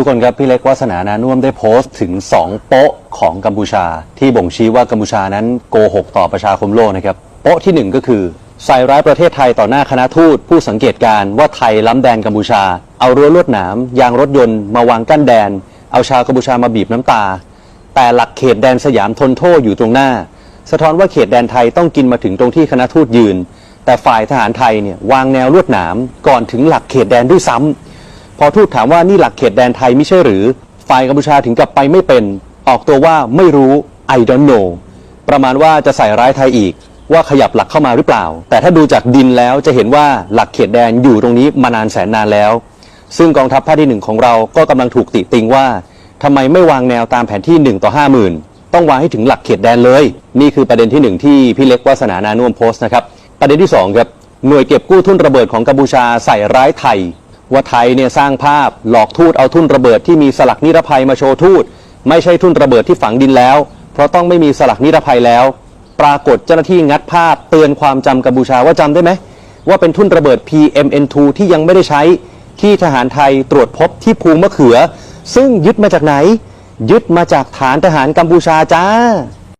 ทุกคนครับพี่เล็กวาสนานานุ่วมได้โพสต์ถึง 2 โป๊ะของกัมพูชา ที่บ่งชี้ว่ากัมพูชานั้นโกหกต่อประชาคมโลกนะครับ โป๊ะที่ 1 ก็คือ ใส่ร้ายประเทศไทยต่อหน้าคณะทูต ผู้สังเกตการณ์ว่าไทยล้ำแดนกัมพูชา เอารั้วลวดหนาม ยางรถยนต์มาวางกั้นแดน เอาชาวกัมพูชามาบีบน้ำตา แต่หลักเขตแดนสยามทนโทษอยู่ตรงหน้า สะท้อนว่าเขตแดนไทยต้องกินมาถึงตรงที่คณะทูตยืน แต่ฝ่ายทหารไทยเนี่ยวางแนวลวดหนามก่อนถึงหลักเขตแดนด้วยซ้ำ พอทูตถามว่านี่หลักเขตแดนไทยไม่ใช่หรือ ฝ่ายกัมพูชาถึงกับไปไม่เป็น ออกตัวว่าไม่รู้ I don't know ประมาณว่าจะใส่ร้ายไทยอีก ว่าขยับหลักเข้ามาหรือเปล่า แต่ถ้าดูจากดินแล้วจะเห็นว่าหลักเขตแดนอยู่ตรงนี้มานานแสนนานแล้ว ซึ่งกองทัพภาคที่หนึ่งของเราก็กำลังถูกติติงว่าทำไมไม่วางแนวตามแผนที่1ต่อ50,000 ต้องวางให้ถึงหลักเขตแดนเลย นี่คือประเด็นที่หนึ่งที่พี่เล็กวาสนานานุ่วมโพสต์นะครับประเด็นที่สองครับหน่วยเก็บกู้ทุนระเบิดของกัมพูชาใส่ร้ายไทย ว่าไทยเนี่ยสร้างภาพหลอกทูตเอาทุนระเบิดที่มีสลักนิรภัยมาโชว์ทูตไม่ใช่ทุนระเบิดที่ฝังดินแล้ว เพราะต้องไม่มีสลักนิรภัยแล้ว ปรากฏเจ้าหน้าที่งัดภาพเตือนความจำกัมพูชาว่าจำได้ไหมว่าเป็นทุนระเบิด PMN2 ที่ยังไม่ได้ใช้ที่ทหารไทยตรวจพบที่ภูมะเขือ ซึ่งยึดมาจากไหน ยึดมาจากฐานทหารกัมพูชาจ้า